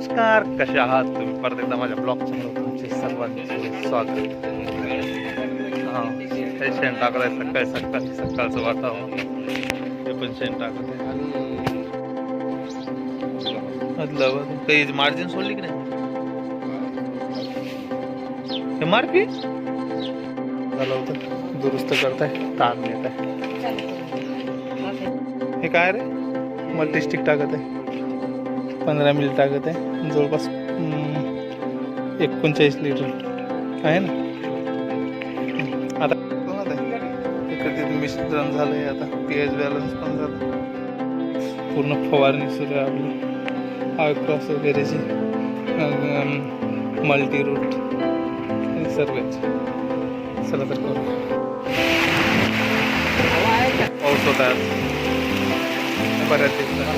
नमस्कार कसे आहात तुम्ही? परत एकदा माझ्या ब्लॉग चॅनल तुमचे सर्वांचे स्वागत. हा हे शेण टाकत आहे सकाळी सकाळी सकाळचं वातावरण. ते पण शेण टाकत आहे आणि काही मार्जिन सोडली की नाही? हे मारपी झालं होतं. दुरुस्त करताय. ताण घेत आहे हे काय रे? मल्टीस्टिक टाकत आहे. पंधरा मिली टाकत आहे. जवळपास एकोणचाळीस लिटर आहे ना? आता इकडे मिश्रण झालं आहे आता पी एच बॅलन्स पण झालं. पूर्ण फवारणी सुरू आहे आपली. आयक्रॉस वगैरेची. मल्टी रूट सर्वच चला तर करू. पाऊस होता. बऱ्याच पाऊस झाला